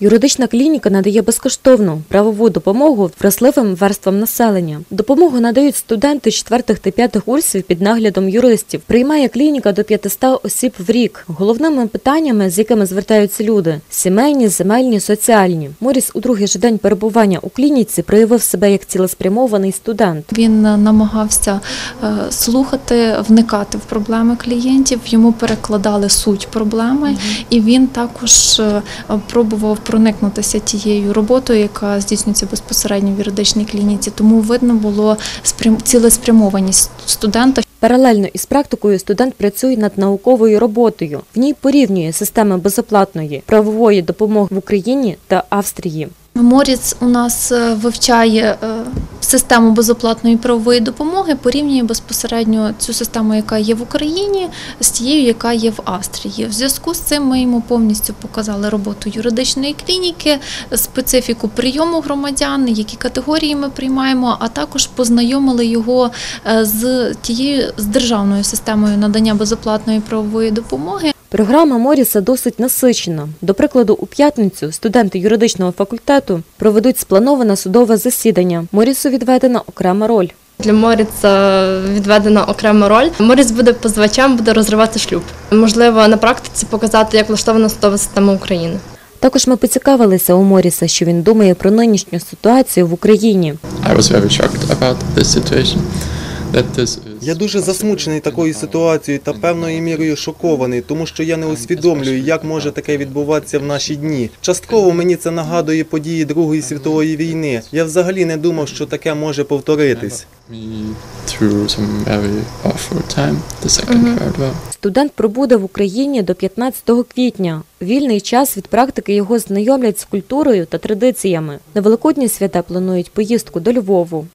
Юридична клініка надає безкоштовну правову допомогу вразливим верствам населення. Допомогу надають студенти 4 та 5 курсів під наглядом юристів. Приймає клініка до 500 осіб в рік. Головними питаннями, з якими звертаються люди – сімейні, земельні, соціальні. Моріс у другий же день перебування у клініці проявив себе як цілеспрямований студент. Він е, намагався е, слухати, вникати в проблеми клієнтів. Йому перекладали суть проблеми, і він також е, пробував проникнутися тією роботою, яка здійснюється безпосередньо в юридичній клініці. Тому видно було спрям- цілеспрямованість студента. Паралельно із практикою студент працює над науковою роботою. В ній порівнює системи безоплатної правової допомоги в Україні та Австрії. Моріц у нас е, вивчає е, систему безоплатної правової допомоги, порівнює безпосередньо цю систему, яка є в Україні, з тією, яка є в Австрії. В зв'язку з цим ми йому повністю показали роботу юридичної клініки, специфіку прийому громадян, які категорії ми приймаємо, а також познайомили його е, з тією з державною системою надання безоплатної правової допомоги. Програма Моріса досить насичена. До прикладу, у п'ятницю студенти юридичного факультету проведуть сплановане судове засідання. Морісу відведена окрема роль. Для Моріца відведена окрема роль. Моріц буде позивачем, буде розривати шлюб. Можливо, на практиці показати, як влаштована судова система України. Також ми поцікавилися у Моріса, що він думає про нинішню ситуацію в Україні. I was very shocked about this situation. Я дуже засмучений такою ситуацією та певною мірою шокований, тому що я не усвідомлюю, як може таке відбуватися в наші дні. Частково мені це нагадує події Другої світової війни. Я взагалі не думав, що таке може повторитись. Студент пробуде в Україні до 15 квітня. Вільний час від практики його знайомлять з культурою та традиціями. На великодні свята планують поїздку до Львову.